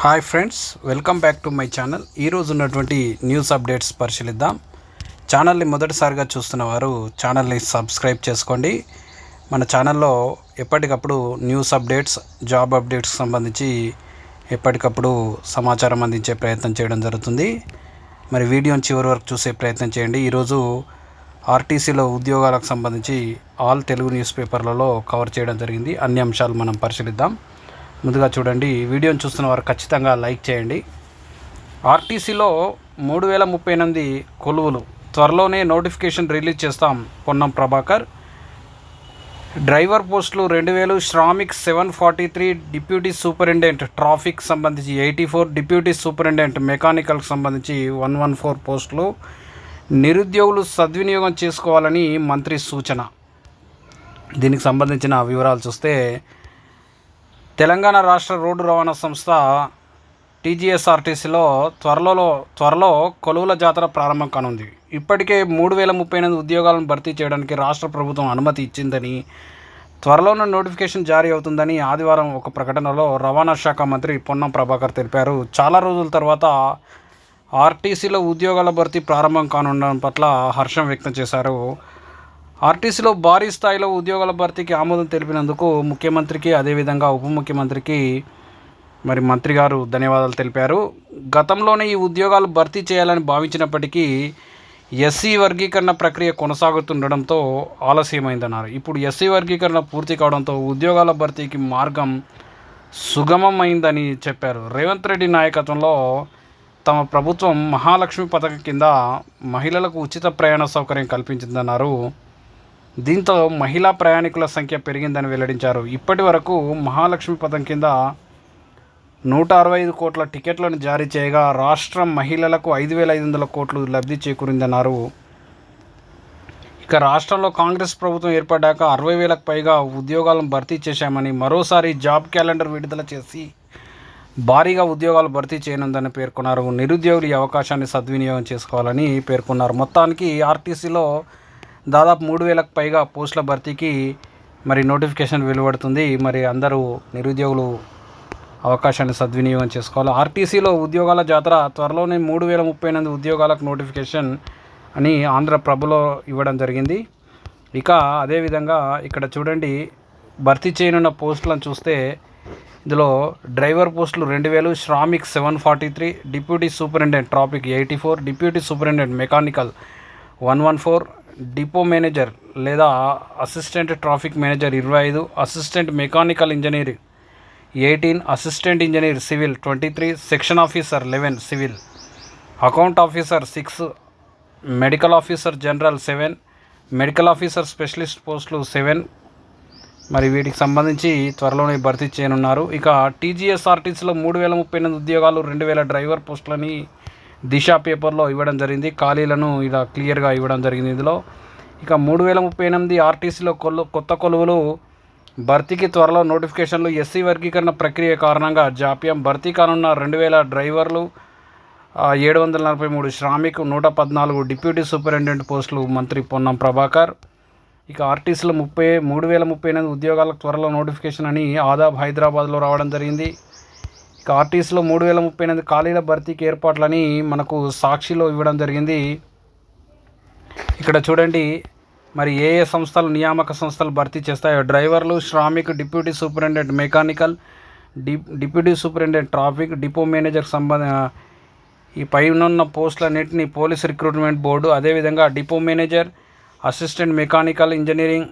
Hi friends welcome back to my channel. ఈరోజు ఉన్నటువంటి news updates పరిశీలిద్దాం. ఛానల్ని మొదటిసారిగా చూస్తున్న వారు ఛానల్ని సబ్స్క్రైబ్ చేసుకోండి. మన ఛానల్లో ఎప్పటికప్పుడు న్యూస్ అప్డేట్స్ జాబ్ అప్డేట్స్ సంబంధించి ఎప్పటికప్పుడు సమాచారం అందించే ప్రయత్నం చేయడం జరుగుతుంది. మరి వీడియోని చివరి వరకు చూసే ప్రయత్నం చేయండి. ఈరోజు ఆర్టీసీలో ఉద్యోగాలకు సంబంధించి ఆల్ తెలుగు న్యూస్ పేపర్లలో కవర్ చేయడం జరిగింది. అన్ని అంశాలు మనం పరిశీలిద్దాం. ముందుగా చూడండి. వీడియోని చూస్తున్న వారు ఖచ్చితంగా లైక్ చేయండి. ఆర్టీసీలో మూడు వేల ముప్పై ఎనిమిది కొలువులు. త్వరలోనే నోటిఫికేషన్ రిలీజ్ చేస్తాం పొన్నం ప్రభాకర్. డ్రైవర్ పోస్టులు రెండు వేలు Shramik seven forty three deputy superintendent traffic సంబంధించి ఎయిటీ ఫోర్ డిప్యూటీ సూపరింటెండెంట్ మెకానికల్కి సంబంధించి వన్ వన్ ఫోర్ పోస్టులు. నిరుద్యోగులు సద్వినియోగం చేసుకోవాలని మంత్రి సూచన. దీనికి సంబంధించిన వివరాలు చూస్తే తెలంగాణ రాష్ట్ర రోడ్డు రవాణా సంస్థ టీజీఎస్ఆర్టీసీలో త్వరలో త్వరలో కొలువుల జాతర ప్రారంభం కానుంది. ఇప్పటికే మూడు వేల ముప్పై ఎనిమిది ఉద్యోగాలను భర్తీ చేయడానికి రాష్ట్ర ప్రభుత్వం అనుమతి ఇచ్చిందని త్వరలోనే నోటిఫికేషన్ జారీ అవుతుందని ఆదివారం ఒక ప్రకటనలో రవాణా శాఖ మంత్రి పొన్నం ప్రభాకర్ తెలిపారు. చాలా రోజుల తర్వాత ఆర్టీసీలో ఉద్యోగాల భర్తీ ప్రారంభం కానుండడం పట్ల హర్షం వ్యక్తం చేశారు. ఆర్టీసీలో భారీ స్థాయిలో ఉద్యోగాల భర్తీకి ఆమోదం తెలిపినందుకు ముఖ్యమంత్రికి అదేవిధంగా ఉప ముఖ్యమంత్రికి మరి మంత్రి గారు ధన్యవాదాలు తెలిపారు. గతంలోనే ఈ ఉద్యోగాలు భర్తీ చేయాలని భావించినప్పటికీ ఎస్సీ వర్గీకరణ ప్రక్రియ కొనసాగుతుండడంతో ఆలస్యమైందన్నారు. ఇప్పుడు ఎస్సీ వర్గీకరణ పూర్తి కావడంతో ఉద్యోగాల భర్తీకి మార్గం సుగమమైందని చెప్పారు. రేవంత్ రెడ్డి నాయకత్వంలో తమ ప్రభుత్వం మహాలక్ష్మి పథకం కింద మహిళలకు ఉచిత ప్రయాణ సౌకర్యం కల్పించిందన్నారు దీంతో మహిళా ప్రయాణికుల సంఖ్య పెరిగిందని వెల్లడించారు. ఇప్పటి వరకు మహాలక్ష్మి పథకం కింద నూట అరవై ఐదు కోట్ల టికెట్లను జారీ చేయగా రాష్ట్రం మహిళలకు ఐదు వేల ఐదు వందల కోట్లు లబ్ధి చేకూరిందన్నారు. ఇక రాష్ట్రంలో కాంగ్రెస్ ప్రభుత్వం ఏర్పడ్డాక అరవై వేలకు పైగా ఉద్యోగాలను భర్తీ చేశామని మరోసారి జాబ్ క్యాలెండర్ విడుదల చేసి భారీగా ఉద్యోగాలు భర్తీ చేయనుందని పేర్కొన్నారు. నిరుద్యోగులు ఈ అవకాశాన్ని సద్వినియోగం చేసుకోవాలని పేర్కొన్నారు. మొత్తానికి ఆర్టీసీలో దాదాపు మూడు వేలకు పైగా పోస్టుల భర్తీకి మరి నోటిఫికేషన్ వెలువడుతుంది. మరి అందరూ నిరుద్యోగులు అవకాశాన్ని సద్వినియోగం చేసుకోవాలి. ఆర్టీసీలో ఉద్యోగాల జాతర త్వరలోనే మూడు వేల ముప్పై ఎనిమిది ఉద్యోగాలకు నోటిఫికేషన్ అని ఆంధ్రప్రభలో ఇవ్వడం జరిగింది. ఇక అదేవిధంగా ఇక్కడ చూడండి భర్తీ చేయనున్న పోస్టులను చూస్తే ఇందులో డ్రైవర్ పోస్టులు రెండు వేలు Shramik seven forty three deputy superintendent traffic eighty four deputy superintendent mechanical one one four depot manager లేదా అసిస్టెంట్ ట్రాఫిక్ మేనేజర్ ఇరవై ఐదు assistant mechanical engineer eighteen assistant engineer civil twenty three section officer eleven civil account officer six medical officer general seven medical officer specialist పోస్టులు seven. మరి వీటికి సంబంధించి త్వరలోనే భర్తీ చేయనున్నారు. ఇక టీజీఎస్ఆర్టీసీలో మూడు వేల ముప్పై ఎనిమిది ఉద్యోగాలు రెండు వేల డ్రైవర్ పోస్టులని దిశ పేపర్లో ఇవ్వడం జరిగింది. ఖాళీలను ఇలా క్లియర్గా ఇవ్వడం జరిగింది ఇందులో. ఇక మూడు వేల ముప్పై ఎనిమిది ఆర్టీసీలో కొలు కొత్త కొలువులు భర్తీకి త్వరలో నోటిఫికేషన్లు ఎస్సీ వర్గీకరణ ప్రక్రియ కారణంగా జాప్యం. భర్తీ కానున్న రెండు వేల డ్రైవర్లు ఏడు వందల నలభై మూడు శ్రామిక్ నూట పద్నాలుగు డిప్యూటీ సూపరింటెండెంట్ పోస్టులు మంత్రి పొన్నం ప్రభాకర్. ఇక ఆర్టీసీలో ముప్పై మూడు వేల ముప్పై ఎనిమిది ఉద్యోగాలకు త్వరలో నోటిఫికేషన్ అని ఆదాబ్ హైదరాబాద్లో రావడం జరిగింది. ఆర్టీసీలో మూడు వేల ముప్పై ఎనిమిది ఖాళీల భర్తీకి ఏర్పాట్లని మనకు సాక్షిలో ఇవ్వడం జరిగింది. ఇక్కడ చూడండి మరి ఏ ఏ సంస్థలు నియామక సంస్థలు భర్తీ చేస్తాయో. డ్రైవర్లు Shramik deputy superintendent mechanical D deputy superintendent traffic depot manager సంబంధ ఈ పైనున్న పోస్టులన్నింటినీ పోలీస్ రిక్రూట్మెంట్ బోర్డు అదేవిధంగా depot manager assistant mechanical engineering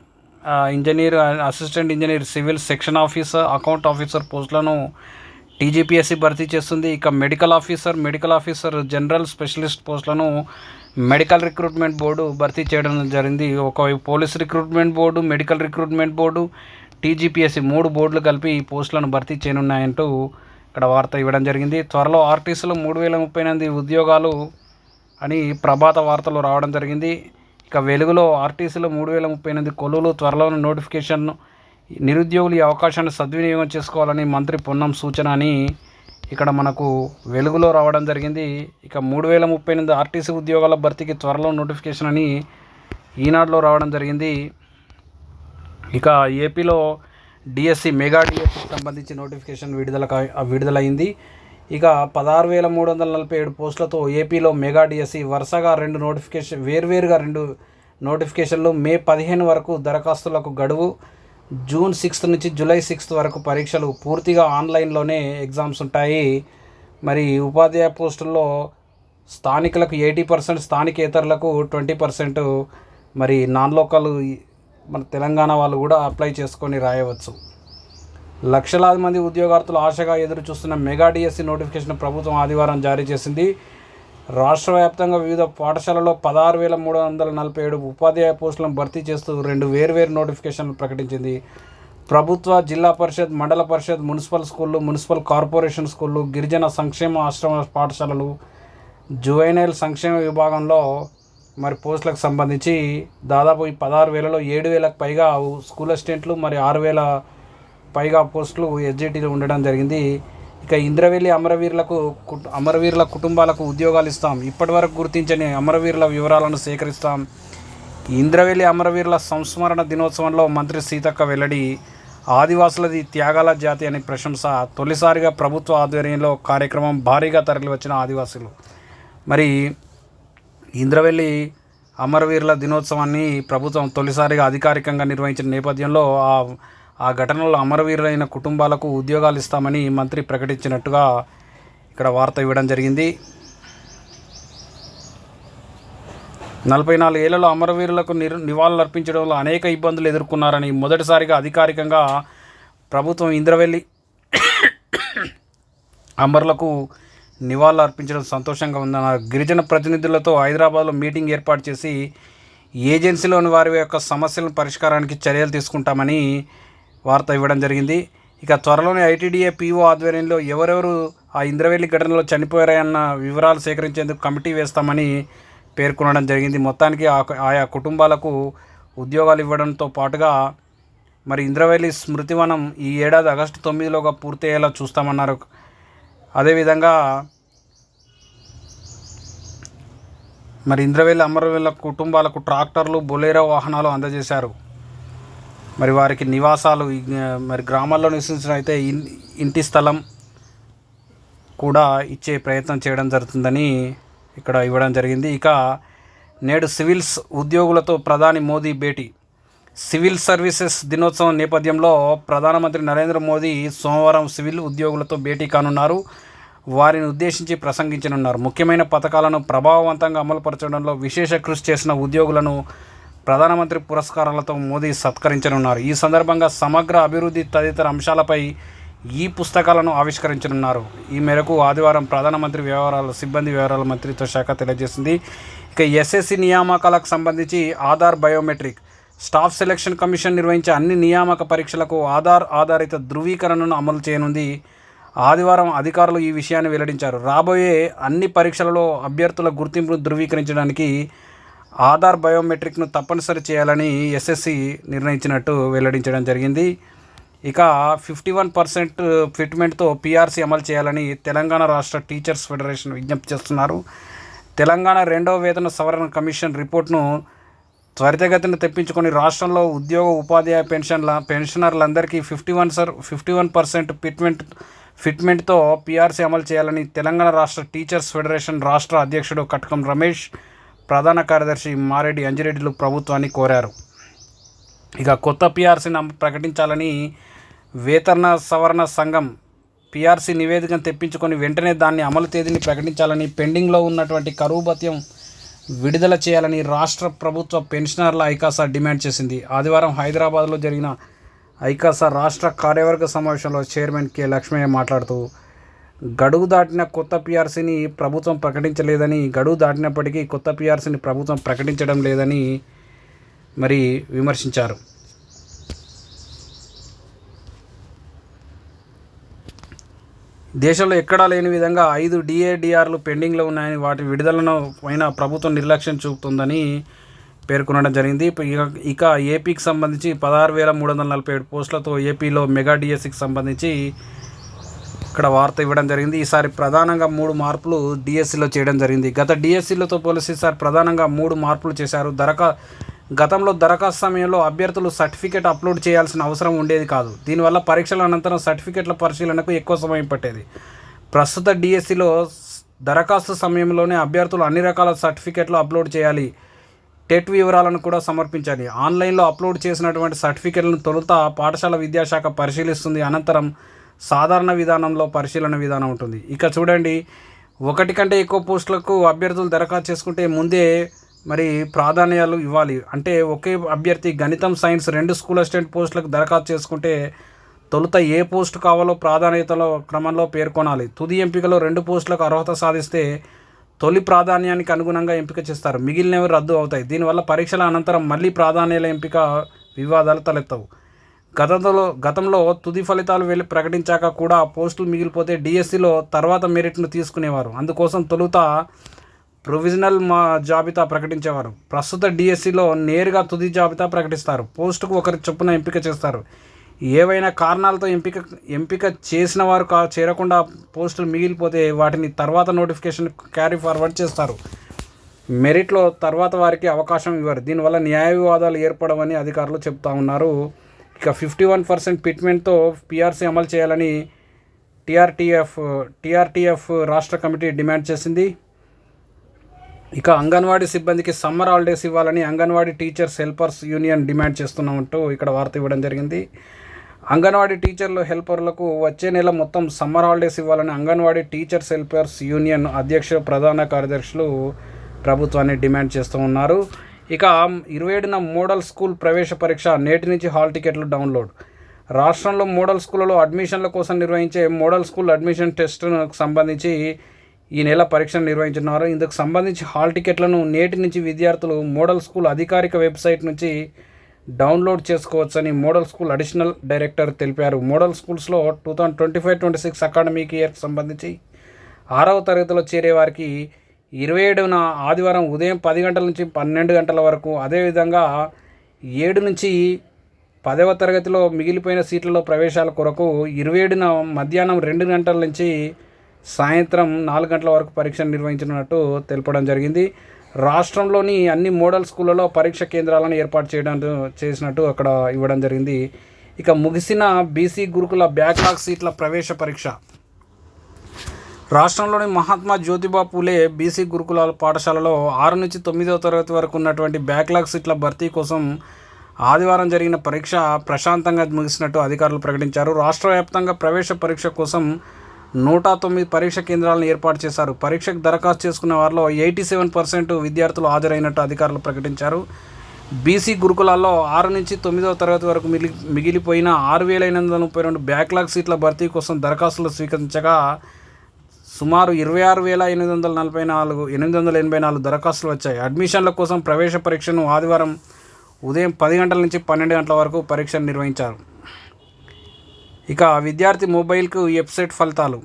engineer assistant engineer civil section officer account officer పోస్టులను టీజీపీఎస్సీ భర్తీ చేస్తుంది. ఇక medical officer medical officer general specialist పోస్టులను మెడికల్ రిక్రూట్మెంట్ బోర్డు భర్తీ చేయడం జరిగింది. ఒకవైపు police recruitment board medical recruitment board TGPSC మూడు బోర్డులు కలిపి ఈ పోస్టులను భర్తీ చేయనున్నాయంటూ ఇక్కడ వార్త ఇవ్వడం జరిగింది. త్వరలో ఆర్టీసీలో మూడు వేల ముప్పై ఎనిమిది ఉద్యోగాలు అని ప్రభాత వార్తలు రావడం జరిగింది. ఇక వెలుగులో ఆర్టీసీలో మూడు వేల ముప్పై ఎనిమిది కొలువులు త్వరలో నోటిఫికేషన్ నిరుద్యోగులు ఈ అవకాశాన్ని సద్వినియోగం చేసుకోవాలని మంత్రి పొన్నం సూచన అని ఇక్కడ మనకు వెలుగులో రావడం జరిగింది. ఇక మూడు వేల ముప్పై ఎనిమిది ఆర్టీసీ ఉద్యోగాల భర్తీకి త్వరలో నోటిఫికేషన్ అని ఈనాడులో రావడం జరిగింది. ఇక ఏపీలో డిఎస్సి మెగా డిఎస్సికి సంబంధించి నోటిఫికేషన్ విడుదల విడుదలైంది. ఇక పదహారు వేల మూడు వందల నలభై ఏడు పోస్టులతో ఏపీలో మెగా డిఎస్సి వరుసగా రెండు నోటిఫికేషన్ వేర్వేరుగా రెండు నోటిఫికేషన్లు మే పదిహేను వరకు దరఖాస్తులకు గడువు. జూన్ సిక్స్త్ నుంచి జూలై సిక్స్త్ వరకు పరీక్షలు పూర్తిగా ఆన్లైన్లోనే ఎగ్జామ్స్ ఉంటాయి. మరి ఉపాధ్యాయ పోస్టుల్లో స్థానికులకు ఎయిటీ పర్సెంట్ స్థానికేతరులకు ట్వంటీ పర్సెంట్ మరి నాన్ లోకల్ మన తెలంగాణ వాళ్ళు కూడా అప్లై చేసుకొని రాయవచ్చు. లక్షలాది మంది ఉద్యోగార్థులు ఆశగా ఎదురు చూస్తున్న మెగా డిఎస్సి నోటిఫికేషన్ ప్రభుత్వం ఆదివారం జారీ చేసింది. రాష్ట్ర వ్యాప్తంగా వివిధ పాఠశాలలో పదహారు వేల మూడు వందల నలభై ఏడు ఉపాధ్యాయ పోస్టులను భర్తీ చేస్తూ రెండు వేర్వేరు నోటిఫికేషన్లు ప్రకటించింది. ప్రభుత్వ జిల్లా పరిషత్ మండల పరిషత్ మున్సిపల్ స్కూళ్ళు మున్సిపల్ కార్పొరేషన్ స్కూళ్ళు గిరిజన సంక్షేమ ఆశ్రమ పాఠశాలలు జువైనైల్ సంక్షేమ విభాగంలో మరి పోస్టులకు సంబంధించి దాదాపు ఈ పదహారు వేలలో ఏడు వేలకు పైగా స్కూల్ అసిస్టెంట్లు మరి ఆరు వేల పైగా పోస్టులు ఎస్జిటిలో ఉండడం జరిగింది. ఇక ఇంద్రవెల్లి అమరవీరులకు అమరవీరుల కుటుంబాలకు ఉద్యోగాలు ఇస్తాం. ఇప్పటివరకు గుర్తించని అమరవీరుల వివరాలను సేకరిస్తాం. ఇంద్రవెల్లి అమరవీరుల సంస్మరణ దినోత్సవంలో మంత్రి సీతక్క వెల్లడి ఆదివాసులది త్యాగాల జాతి అనే ప్రశంస తొలిసారిగా ప్రభుత్వ ఆధ్వర్యంలో కార్యక్రమం భారీగా తరలివచ్చిన ఆదివాసులు. మరి ఇంద్రవెల్లి అమరవీరుల దినోత్సవాన్ని ప్రభుత్వం తొలిసారిగా అధికారికంగా నిర్వహించిన నేపథ్యంలో ఆ ఆ ఘటనలో అమరవీరులైన కుటుంబాలకు ఉద్యోగాలు ఇస్తామని మంత్రి ప్రకటించినట్టుగా ఇక్కడ వార్త ఇవ్వడం జరిగింది. నలభై నాలుగు ఏళ్ళలో అమరవీరులకు నిర్ నివాళులర్పించడంలో అనేక ఇబ్బందులు ఎదుర్కొన్నారని మొదటిసారిగా అధికారికంగా ప్రభుత్వం ఇంద్రవెల్లి అమరులకు నివాళులు అర్పించడం సంతోషంగా ఉందన్న గిరిజన ప్రతినిధులతో హైదరాబాద్లో మీటింగ్ ఏర్పాటు చేసి ఏజెన్సీలోని వారి యొక్క సమస్యల పరిష్కారానికి చర్యలు తీసుకుంటామని వార్త ఇవ్వడం జరిగింది. ఇక త్వరలోనే ఐటీడీఏ పీఓ ఆధ్వర్యంలో ఎవరెవరు ఆ ఇంద్రవెల్లి ఘటనలో చనిపోయారన్న వివరాలు సేకరించేందుకు కమిటీ వేస్తామని పేర్కొనడం జరిగింది. మొత్తానికి ఆ ఆయా కుటుంబాలకు ఉద్యోగాలు ఇవ్వడంతో పాటుగా మరి ఇంద్రవెల్లి స్మృతివనం ఈ ఏడాది ఆగస్టు తొమ్మిదిలోగా పూర్తయ్యేలా చూస్తామన్నారు. అదేవిధంగా మరి ఇంద్రవెల్లి అమరవేల కుటుంబాలకు ట్రాక్టర్లు బొలేరో వాహనాలు అందజేశారు. మరి వారికి నివాసాలు మరి గ్రామాల్లో నివసించిన అయితే ఇంటి స్థలం కూడా ఇచ్చే ప్రయత్నం చేయడం జరుగుతుందని ఇక్కడ ఇవ్వడం జరిగింది. ఇక నేడు సివిల్స్ ఉద్యోగులతో ప్రధాని మోదీ భేటీ. సివిల్ సర్వీసెస్ దినోత్సవం నేపథ్యంలో ప్రధానమంత్రి నరేంద్ర మోదీ సోమవారం సివిల్ ఉద్యోగులతో భేటీ కానున్నారు. వారిని ఉద్దేశించి ప్రసంగించనున్నారు. ముఖ్యమైన పథకాలను ప్రభావవంతంగా అమలుపరచడంలో విశేష కృషి చేసిన ఉద్యోగులను ప్రధానమంత్రి పురస్కారాలతో మోదీ సత్కరించనున్నారు. ఈ సందర్భంగా సమగ్ర అభివృద్ధి తదితర అంశాలపై ఈ పుస్తకాలను ఆవిష్కరించనున్నారు. ఈ మేరకు ఆదివారం ప్రధానమంత్రి వ్యవహారాల సిబ్బంది వ్యవహారాల మంత్రిత్వ శాఖ తెలియజేసింది. ఇక ఎస్ఎస్సి నియామకాలకు సంబంధించి Aadhaar biometric staff selection commission నిర్వహించే అన్ని నియామక పరీక్షలకు ఆధార్ ఆధారిత ధృవీకరణను అమలు చేయనుంది. ఆదివారం అధికారులు ఈ విషయాన్ని వెల్లడించారు. రాబోయే అన్ని పరీక్షలలో అభ్యర్థుల గుర్తింపును ధృవీకరించడానికి ఆధార్ బయోమెట్రిక్ను తప్పనిసరి చేయాలని ఎస్ఎస్సి నిర్ణయించినట్టు వెల్లడించడం జరిగింది. ఇక ఫిఫ్టీ వన్ పర్సెంట్ ఫిట్మెంట్తో పీఆర్సీ అమలు చేయాలని తెలంగాణ రాష్ట్ర టీచర్స్ ఫెడరేషన్ విజ్ఞప్తి చేస్తున్నారు. తెలంగాణ రెండవ వేతన సవరణ కమిషన్ రిపోర్ట్ను త్వరితగతిన తెప్పించుకొని రాష్ట్రంలో ఉద్యోగ ఉపాధ్యాయ పెన్షన్ల పెన్షనర్లందరికీ fifty one sir fifty one percent fitment ఫిట్మెంట్తో PRC అమలు చేయాలని తెలంగాణ రాష్ట్ర టీచర్స్ ఫెడరేషన్ రాష్ట్ర అధ్యక్షుడు కటకం రమేష్ ప్రధాన కార్యదర్శి మారెడ్డి అంజిరెడ్డిలు ప్రభుత్వాన్ని కోరారు. ఇక కొత్త పిఆర్సీని ప్రకటించాలని వేతన సవరణ సంఘం పిఆర్సీ నివేదికను తెప్పించుకొని వెంటనే దాన్ని అమలు తేదీని ప్రకటించాలని పెండింగ్లో ఉన్నటువంటి కరువు భత్యం విడుదల చేయాలని రాష్ట్ర ప్రభుత్వ పెన్షనర్ల ఐకాసా డిమాండ్ చేసింది. ఆదివారం హైదరాబాద్లో జరిగిన ఐకాసా రాష్ట్ర కార్యవర్గ సమావేశంలో చైర్మన్ కె లక్ష్మయ్య మాట్లాడుతూ గడువు దాటిన కొత్త పిఆర్సీని ప్రభుత్వం ప్రకటించలేదని గడువు దాటినప్పటికీ కొత్త పిఆర్సీని ప్రభుత్వం ప్రకటించడం లేదని మరి విమర్శించారు. దేశంలో ఎక్కడా లేని విధంగా ఐదు డిఏడిఆర్లు పెండింగ్లో ఉన్నాయని వాటి విడుదలను పైన ప్రభుత్వం నిర్లక్ష్యం చూపుతుందని పేర్కొనడం జరిగింది. ఇక ఇక ఏపీకి సంబంధించి పదహారు వేల మూడు వందల నలభై ఏడు పోస్టులతో ఏపీలో మెగా డిఎస్సికి సంబంధించి ఇక్కడ వార్త ఇవ్వడం జరిగింది. ఈసారి ప్రధానంగా మూడు మార్పులు డిఎస్సిలో చేయడం జరిగింది. గత డిఎస్సిలతో పోలిసి ఈసారి ప్రధానంగా మూడు మార్పులు చేశారు. దరఖా గతంలో దరఖాస్తు సమయంలో అభ్యర్థులు సర్టిఫికేట్ అప్లోడ్ చేయాల్సిన అవసరం ఉండేది కాదు. దీనివల్ల పరీక్షల అనంతరం సర్టిఫికేట్ల పరిశీలనకు ఎక్కువ సమయం పట్టేది. ప్రస్తుత డిఎస్సిలో దరఖాస్తు సమయంలోనే అభ్యర్థులు అన్ని రకాల సర్టిఫికేట్లు అప్లోడ్ చేయాలి. టెట్ వివరాలను కూడా సమర్పించాలి. ఆన్లైన్లో అప్లోడ్ చేసినటువంటి సర్టిఫికేట్లను తొలుత పాఠశాల విద్యాశాఖ పరిశీలిస్తుంది. అనంతరం సాధారణ విధానంలో పరిశీలన విధానం ఉంటుంది. ఇక చూడండి ఒకటి కంటే ఎక్కువ పోస్టులకు అభ్యర్థులు దరఖాస్తు చేసుకుంటే ముందే మరి ప్రాధాన్యాలు ఇవ్వాలి. అంటే ఒకే అభ్యర్థి గణితం సైన్స్ రెండు స్కూల్ అసిస్టెంట్ పోస్టులకు దరఖాస్తు చేసుకుంటే తొలుత ఏ పోస్టు కావాలో ప్రాధాన్యతలో క్రమంలో పేర్కొనాలి. తుది ఎంపికలో రెండు పోస్టులకు అర్హత సాధిస్తే తొలి ప్రాధాన్యానికి అనుగుణంగా ఎంపిక చేస్తారు. మిగిలినవి రద్దు అవుతాయి. దీనివల్ల పరీక్షల అనంతరం మళ్ళీ ప్రాధాన్యాల ఎంపిక వివాదాలు తలెత్తవు. గతంలో గతంలో తుది ఫలితాలు వెళ్ళి ప్రకటించాక కూడా పోస్టులు మిగిలిపోతే డిఎస్సిలో తర్వాత మెరిట్ను తీసుకునేవారు. అందుకోసం తొలుత ప్రొవిజనల్ మా జాబితా ప్రకటించేవారు. ప్రస్తుత డిఎస్సిలో నేరుగా తుది జాబితా ప్రకటిస్తారు. పోస్టుకు ఒకరి చొప్పున ఎంపిక చేస్తారు. ఏవైనా కారణాలతో ఎంపిక ఎంపిక చేసిన వారు కా చేరకుండా పోస్టులు మిగిలిపోతే వాటిని తర్వాత నోటిఫికేషన్ క్యారీ ఫార్వర్డ్ చేస్తారు. మెరిట్లో తర్వాత వారికి అవకాశం ఇవ్వరు. దీనివల్ల న్యాయ వివాదాలు ఏర్పడవని అధికారులు చెప్తా ఉన్నారు. ఇక ఫిఫ్టీ వన్ పర్సెంట్ పిట్మెంట్తో పిఆర్సీ అమలు చేయాలని టీఆర్టీఎఫ్ టీఆర్టీఎఫ్ రాష్ట్ర కమిటీ డిమాండ్ చేసింది. ఇక అంగన్వాడీ సిబ్బందికి సమ్మర్ హాలిడేస్ ఇవ్వాలని Anganwadi teachers helpers union demand చేస్తున్నామంటూ ఇక్కడ వార్త ఇవ్వడం జరిగింది. అంగన్వాడీ టీచర్లు హెల్పర్లకు వచ్చే నెల మొత్తం సమ్మర్ హాలిడేస్ ఇవ్వాలని అంగన్వాడీ టీచర్స్ హెల్పర్స్ యూనియన్ అధ్యక్ష ప్రధాన కార్యదర్శులు ప్రభుత్వాన్ని డిమాండ్ చేస్తూ ఉన్నారు. ఇక ఇరవై ఏడున మోడల్ స్కూల్ ప్రవేశ పరీక్ష నేటి నుంచి హాల్ టికెట్లు డౌన్లోడ్. రాష్ట్రంలో మోడల్ స్కూళ్ళలో అడ్మిషన్ల కోసం నిర్వహించే మోడల్ స్కూల్ అడ్మిషన్ టెస్ట్కు సంబంధించి ఈ నెల పరీక్షను నిర్వహించున్నారు ఇందుకు సంబంధించి హాల్ టికెట్లను నేటి నుంచి విద్యార్థులు మోడల్ స్కూల్ అధికారిక వెబ్సైట్ నుంచి డౌన్లోడ్ చేసుకోవచ్చని మోడల్ స్కూల్ అడిషనల్ డైరెక్టర్ తెలిపారు. మోడల్ స్కూల్స్లో two thousand twenty five twenty six academic ఇయర్కి సంబంధించి ఆరవ తరగతిలో చేరే వారికి ఇరవై ఏడున ఆదివారం ఉదయం పది గంటల నుంచి పన్నెండు గంటల వరకు అదేవిధంగా ఏడు నుంచి పదవ తరగతిలో మిగిలిపోయిన సీట్లలో ప్రవేశాల కొరకు ఇరవై ఏడున మధ్యాహ్నం రెండు గంటల నుంచి సాయంత్రం నాలుగు గంటల వరకు పరీక్ష నిర్వహించినట్టు తెలపడం జరిగింది. రాష్ట్రంలోని అన్ని మోడల్ స్కూళ్ళలో పరీక్ష కేంద్రాలను ఏర్పాటు చేయడం చేసినట్టు అక్కడ ఇవ్వడం జరిగింది. ఇక ముగిసిన బీసీ గురుకుల బ్యాక్లాగ్ సీట్ల ప్రవేశ పరీక్ష. రాష్ట్రంలోని మహాత్మా జ్యోతిబా పూలే బీసీ గురుకులాల పాఠశాలలో ఆరు నుంచి తొమ్మిదవ తరగతి వరకు ఉన్నటువంటి బ్యాక్లాగ్ సీట్ల భర్తీ కోసం ఆదివారం జరిగిన పరీక్ష ప్రశాంతంగా ముగిసినట్టు అధికారులు ప్రకటించారు. రాష్ట్ర వ్యాప్తంగా ప్రవేశ పరీక్ష కోసం నూట తొమ్మిది పరీక్ష కేంద్రాలను ఏర్పాటు చేశారు. పరీక్షకు దరఖాస్తు చేసుకున్న వారిలో ఎయిటీ సెవెన్ పర్సెంట్ విద్యార్థులు హాజరైనట్టు అధికారులు ప్రకటించారు. బీసీ గురుకులాల్లో ఆరు నుంచి తొమ్మిదవ తరగతి వరకు మిగిలి మిగిలిపోయిన ఆరు వేల ఎనిమిది వందల ముప్పై రెండు బ్యాక్లాగ్ సీట్ల భర్తీ కోసం దరఖాస్తులు స్వీకరించగా సుమారు ఇరవై ఆరు వేల ఎనిమిది వందల నలభై నాలుగు ఎనిమిది వందల ఎనభై నాలుగు దరఖాస్తులు వచ్చాయి. అడ్మిషన్ల కోసం ప్రవేశ పరీక్షను ఆదివారం ఉదయం పది గంటల నుంచి పన్నెండు గంటల వరకు పరీక్షను నిర్వహించారు. ఇక విద్యార్థి మొబైల్కు వెబ్సైట్ ఫలితాలు.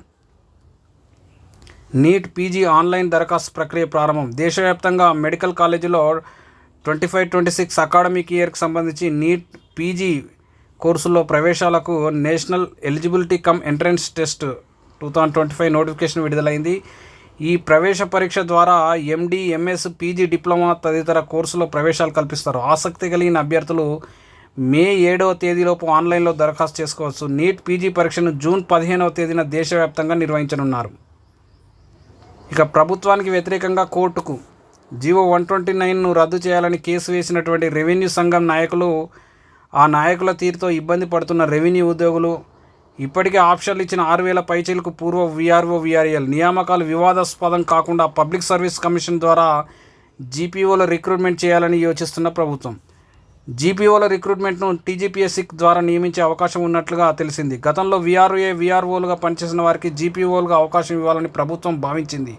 నీట్ పీజీ ఆన్లైన్ దరఖాస్తు ప్రక్రియ ప్రారంభం. దేశవ్యాప్తంగా మెడికల్ కాలేజీలో twenty five twenty six academic ఇయర్కి సంబంధించి నీట్ పీజీ కోర్సుల్లో ప్రవేశాలకు national eligibility cum entrance test two thousand twenty five notification విడుదలైంది. ఈ ప్రవేశ పరీక్ష ద్వారా ఎండి ఎంఎస్ పీజీ డిప్లొమా తదితర కోర్సులో ప్రవేశాలు కల్పిస్తారు. ఆసక్తి కలిగిన అభ్యర్థులు మే ఏడవ తేదీలోపు ఆన్లైన్లో దరఖాస్తు చేసుకోవచ్చు. నీట్ పీజీ పరీక్షను జూన్ పదిహేనవ తేదీన దేశవ్యాప్తంగా నిర్వహించనున్నారు. ఇక ప్రభుత్వానికి వ్యతిరేకంగా కోర్టుకు జీవో వన్ ట్వంటీ నైన్ను రద్దు చేయాలని కేసు వేసినటువంటి రెవెన్యూ సంఘం నాయకులు ఆ నాయకుల తీరుతో ఇబ్బంది పడుతున్న రెవెన్యూ ఉద్యోగులు ఇప్పటికే ఆప్షన్లు ఇచ్చిన ఆరు వేల పైచీలకు పూర్వ విఆర్ఓ విఆర్ఎల్ నియామకాలు వివాదాస్పదం కాకుండా పబ్లిక్ సర్వీస్ కమిషన్ ద్వారా జీపీఓల రిక్రూట్మెంట్ చేయాలని యోచిస్తున్న ప్రభుత్వం. జీపీఓల రిక్రూట్మెంట్ను టీజీపీఎస్సీ ద్వారా నియమించే అవకాశం ఉన్నట్లుగా తెలిసింది. గతంలో విఆర్ఏ విఆర్ఓలుగా పనిచేసిన వారికి జీపీఓలుగా అవకాశం ఇవ్వాలని ప్రభుత్వం భావించింది.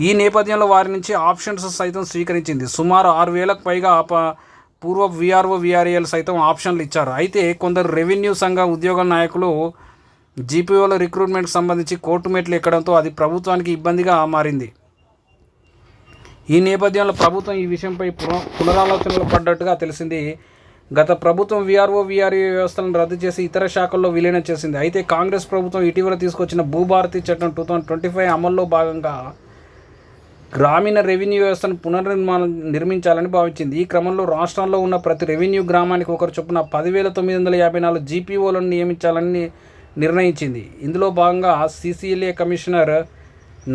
ఈ నేపథ్యంలో వారి నుంచి ఆప్షన్స్ సైతం స్వీకరించింది. సుమారు ఆరు వేలకు పైగా ప- పూర్వ విఆర్ఓ విఆర్ఏలు సైతం ఆప్షన్లు ఇచ్చారు. అయితే కొందరు రెవెన్యూ సంఘ ఉద్యోగ నాయకులు జీపీఓల రిక్రూట్మెంట్కి సంబంధించి కోర్టు మెట్లు ఎక్కడంతో అది ప్రభుత్వానికి ఇబ్బందిగా మారింది. ఈ నేపథ్యంలో ప్రభుత్వం ఈ విషయంపై పున- పునరాలోచనలు పడ్డట్టుగా తెలిసింది. గత ప్రభుత్వం విఆర్ఓ విఆర్ఏ వ్యవస్థలను రద్దు చేసి ఇతర శాఖల్లో విలీనం చేసింది. అయితే కాంగ్రెస్ ప్రభుత్వం ఇటీవల తీసుకొచ్చిన భూభారతి చట్టం టూ థౌజండ్ ట్వంటీ ఫైవ్ అమల్లో భాగంగా గ్రామీణ రెవెన్యూ వ్యవస్థను పునర్నిర్మాణం నిర్మించాలని భావించింది. ఈ క్రమంలో రాష్ట్రంలో ఉన్న ప్రతి రెవెన్యూ గ్రామానికి ఒకరు చొప్పున పదివేల తొమ్మిది వందల యాభై నాలుగు జీపీఓలను నియమించాలని నిర్ణయించింది. ఇందులో భాగంగా CCLA commissioner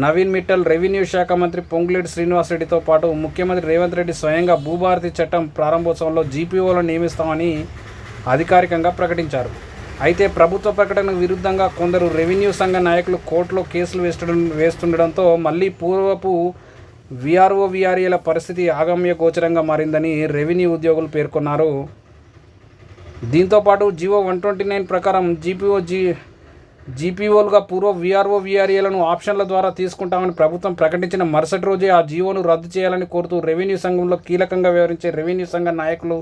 Naveen Mittal revenue శాఖ మంత్రి పొంగులేటి శ్రీనివాసరెడ్డితో పాటు ముఖ్యమంత్రి రేవంత్ రెడ్డి స్వయంగా భూభారతి చట్టం ప్రారంభోత్సవంలో జీపీఓలను నియమిస్తామని అధికారికంగా ప్రకటించారు. అయితే ప్రభుత్వ ప్రకటనకు విరుద్ధంగా కొందరు రెవెన్యూ సంఘ నాయకులు కోర్టులో కేసులు వేస్తడం వేస్తుండడంతో మళ్ళీ పూర్వపు విఆర్ఓ విఆర్ఏల పరిస్థితి ఆగమ్య గోచరంగా మారిందని రెవెన్యూ ఉద్యోగులు పేర్కొన్నారు. దీంతో పాటు జియో వన్ ట్వంటీ నైన్ ప్రకారం జీపీఓ జీ జీపీఓలుగా పూర్వ విఆర్ఓ విఆర్ఏలను ఆప్షన్ల ద్వారా తీసుకుంటామని ప్రభుత్వం ప్రకటించిన మరుసటి రోజే ఆ జీవోను రద్దు చేయాలని కోరుతూ రెవెన్యూ సంఘంలో కీలకంగా వ్యవహరించే రెవెన్యూ సంఘ నాయకులు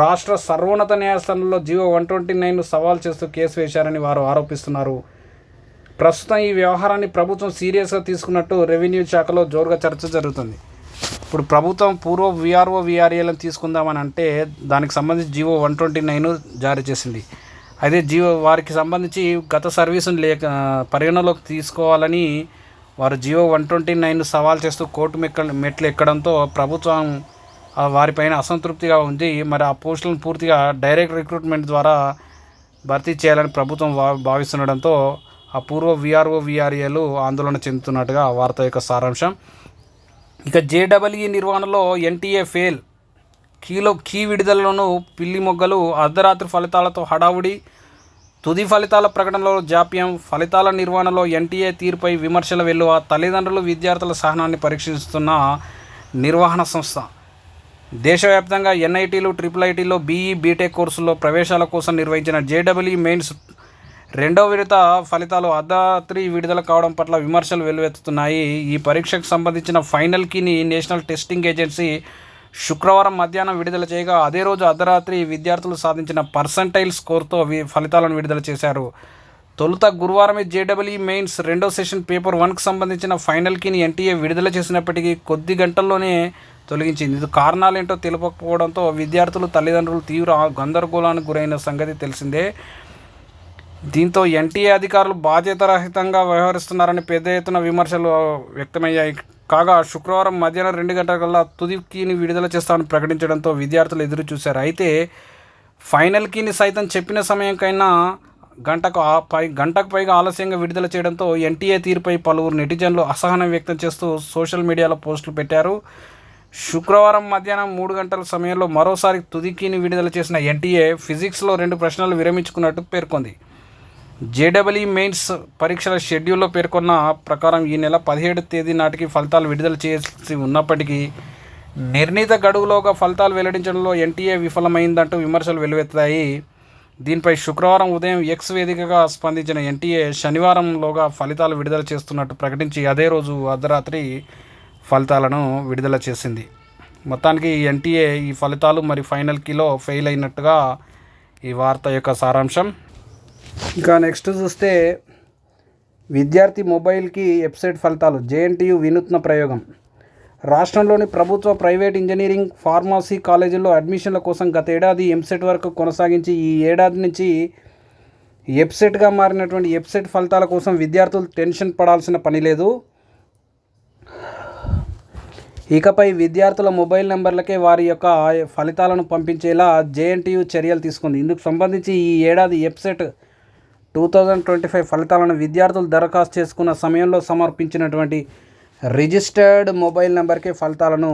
రాష్ట్ర సర్వోన్నత న్యాయస్థానంలో జీవో వన్ ట్వంటీ నైన్ను సవాల్ చేస్తూ కేసు వేశారని వారు ఆరోపిస్తున్నారు. ప్రస్తుతం ఈ వ్యవహారాన్ని ప్రభుత్వం సీరియస్గా తీసుకున్నట్టు రెవెన్యూ శాఖలో జోరుగా చర్చ జరుగుతుంది. ఇప్పుడు ప్రభుత్వం పూర్వ విఆర్ఓ విఆర్ఏలను తీసుకుందామని అంటే దానికి సంబంధించి జివో వన్ ట్వంటీ నైన్ జారీ చేసింది. అయితే జియో వారికి సంబంధించి గత సర్వీసును లేక పరిగణలోకి తీసుకోవాలని వారు జియో వన్ ట్వంటీ నైన్ సవాల్ చేస్తూ కోర్టు మెక్క మెట్లు ఎక్కడంతో ప్రభుత్వం వారిపైన అసంతృప్తిగా ఉంది. మరి ఆ పోస్టులను పూర్తిగా డైరెక్ట్ రిక్రూట్మెంట్ ద్వారా భర్తీ చేయాలని ప్రభుత్వం భావిస్తుండడంతో ఆ పూర్వ విఆర్ఓ విఆర్ఏలు ఆందోళన చెందుతున్నట్టుగా వార్త యొక్క సారాంశం. ఇక జేడబ్ల్యూ నిర్వహణలో ఎన్టీఏ ఫెయిల్. కీలో కీ విడుదలలోనూ పిల్లి మొగ్గలు అర్ధరాత్రి ఫలితాలతో హడావుడి. తుది ఫలితాల ప్రకటనలో జాప్యం. ఫలితాల నిర్వహణలో ఎన్టీఏ తీరుపై విమర్శల వెల్లువ తల్లిదండ్రులు విద్యార్థుల సహనాన్ని పరీక్షిస్తున్న నిర్వహణ సంస్థ. దేశవ్యాప్తంగా ఎన్ఐటీలు ట్రిపుల్ ఐటీలో బీఈ బీటెక్ కోర్సుల్లో ప్రవేశాల కోసం నిర్వహించిన జేడబ్ల్యూ మెయిన్స్ రెండో విడత ఫలితాలు అర్ధరాత్రి విడుదల కావడం పట్ల విమర్శలు వెల్లువెత్తుతున్నాయి. ఈ పరీక్షకు సంబంధించిన ఫైనల్ కీని నేషనల్ టెస్టింగ్ ఏజెన్సీ శుక్రవారం మధ్యాహ్నం విడుదల చేయగా అదే రోజు అర్ధరాత్రి విద్యార్థులు సాధించిన పర్సంటైల్ స్కోర్తో ఫలితాలను విడుదల చేశారు. తొలుత గురువారమే జేడబ్ల్యూ మెయిన్స్ రెండో సెషన్ పేపర్ వన్కి సంబంధించిన ఫైనల్ కీని ఎన్టీఏ విడుదల చేసినప్పటికీ కొద్ది గంటల్లోనే తొలగించింది. ఇది కారణాలేంటో తెలియకపోవడంతో విద్యార్థులు తల్లిదండ్రులు తీవ్ర గందరగోళానికి గురైన సంగతి తెలిసిందే. దీంతో ఎన్టీఏ అధికారులు బాధ్యతారహితంగా వ్యవహరిస్తున్నారని పెద్ద ఎత్తున విమర్శలు వ్యక్తమయ్యాయి. కాగా శుక్రవారం మధ్యాహ్నం రెండు గంటలకల్లా తుది కీని విడుదల చేస్తామని ప్రకటించడంతో విద్యార్థులు ఎదురు చూశారు అయితే ఫైనల్ కీని సైతం చెప్పిన సమయంకైనా గంటకు ఆ పై గంటకు పైగా ఆలస్యంగా విడుదల చేయడంతో ఎన్టీఏ తీరుపై పలువురు నెటిజన్లు అసహనం వ్యక్తం చేస్తూ సోషల్ మీడియాలో పోస్టులు పెట్టారు. శుక్రవారం మధ్యాహ్నం మూడు గంటల సమయంలో మరోసారి తుదికీని విడుదల చేసిన ఎన్టీఏ ఫిజిక్స్లో రెండు ప్రశ్నలు విరమించుకున్నట్టు పేర్కొంది. జేడబ్ల్యూ మెయిన్స్ పరీక్షల షెడ్యూల్లో పేర్కొన్న ప్రకారం ఈ నెల పదిహేడు తేదీ నాటికి ఫలితాలు విడుదల చేసి ఉన్నప్పటికీ నిర్ణీత గడువులోగా ఫలితాలు వెల్లడించడంలో ఎన్టీఏ విఫలమైందంటూ విమర్శలు వెల్లువెత్తాయి దీనిపై శుక్రవారం ఉదయం ఎక్స్ వేదికగా స్పందించిన ఎన్టీఏ శనివారంలోగా ఫలితాలు విడుదల చేస్తున్నట్టు ప్రకటించి అదే రోజు అర్ధరాత్రి ఫలితాలను విడుదల చేసింది. మొత్తానికి ఎన్టీఏ ఈ ఫలితాలు మరి ఫైనల్ కీలో ఫెయిల్ అయినట్టుగా ఈ వార్త యొక్క సారాంశం. ఇంకా నెక్స్ట్ చూస్తే విద్యార్థి మొబైల్కి వెబ్సైట్ ఫలితాలు. జేఎన్టీయు వినూత్న ప్రయోగం. రాష్ట్రంలోని ప్రభుత్వ ప్రైవేట్ ఇంజనీరింగ్ ఫార్మసీ కాలేజీల్లో అడ్మిషన్ల కోసం గత ఏడాది ఎంసెట్ వరకు కొనసాగించి ఈ ఏడాది నుంచి ఎబ్సెట్గా మారినటువంటి వెబ్సైట్ ఫలితాల కోసం విద్యార్థులు టెన్షన్ పడాల్సిన పని లేదు. ఇకపై విద్యార్థుల మొబైల్ నెంబర్లకే వారి యొక్క ఫలితాలను పంపించేలా జేఎన్టీయు చర్యలు తీసుకుంది. ఇందుకు సంబంధించి ఈ ఏడాది website two thousand twenty five ఫలితాలను విద్యార్థులు దరఖాస్తు చేసుకున్న సమయంలో సమర్పించినటువంటి రిజిస్టర్డ్ మొబైల్ నెంబర్కే ఫలితాలను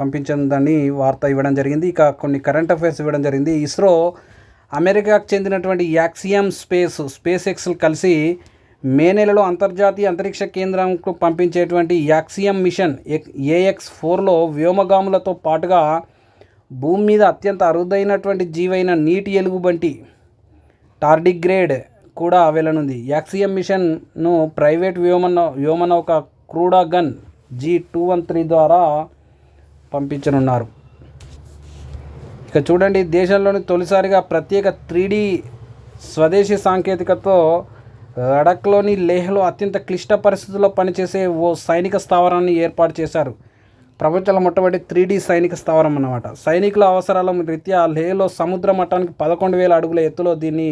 పంపించిందని వార్త ఇవ్వడం జరిగింది. ఇక కొన్ని కరెంట్ అఫైర్స్ ఇవ్వడం జరిగింది. ఇస్రో అమెరికాకు చెందినటువంటి యాక్సియం స్పేస్ స్పేస్ ఎక్స్లు కలిసి మే నెలలో అంతర్జాతీయ అంతరిక్ష కేంద్రంకు పంపించేటువంటి యాక్సియం మిషన్ ఏఎక్స్ ఫోర్లో వ్యోమగాములతో పాటుగా భూమి మీద అత్యంత అరుదైనటువంటి జీవైన నీటి ఎలుగుబంటి టార్డిగ్రేడ్ కూడా వెళ్ళనుంది యాక్సియం మిషన్ను ప్రైవేట్ వ్యోమన వ్యోమనౌక crew dragon G two one three ద్వారా పంపించనున్నారు. ఇక చూడండి దేశంలోని తొలిసారిగా ప్రత్యేక త్రీ స్వదేశీ సాంకేతికతో లడఖ్లోని లేహ్లో అత్యంత క్లిష్ట పరిస్థితుల్లో పనిచేసే ఓ సైనిక స్థావరాన్ని ఏర్పాటు చేశారు. ప్రపంచంలో మొట్టమొదటి త్రీడీ సైనిక స్థావరం అన్నమాట. సైనికుల అవసరాల రీత్యా లేహ్లో సముద్ర మట్టానికి పదకొండు వేల అడుగుల ఎత్తులో దీన్ని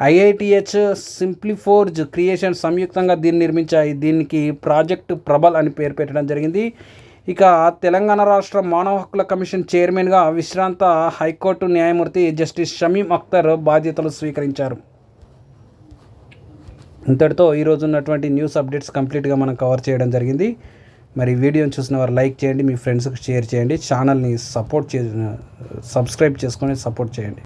ఐఐటిహెచ్ సింప్లిఫోర్జ్ క్రియేషన్ సంయుక్తంగా దీన్ని నిర్మించాయి. దీనికి ప్రాజెక్ట్ ప్రబల్ అని పేరు పెట్టడం జరిగింది. ఇక తెలంగాణ రాష్ట్ర మానవ హక్కుల కమిషన్ చైర్మన్గా విశ్రాంత హైకోర్టు న్యాయమూర్తి జస్టిస్ షమీం అఖ్తర్ బాధ్యతలు స్వీకరించారు. ఇంతటితో ఈరోజు ఉన్నటువంటి న్యూస్ అప్డేట్స్ కంప్లీట్గా మనం కవర్ చేయడం జరిగింది. మరి వీడియోని చూసిన వారు లైక్ చేయండి మీ ఫ్రెండ్స్కి షేర్ చేయండి ఛానల్ని సపోర్ట్ చే సబ్స్క్రైబ్ చేసుకొని సపోర్ట్ చేయండి.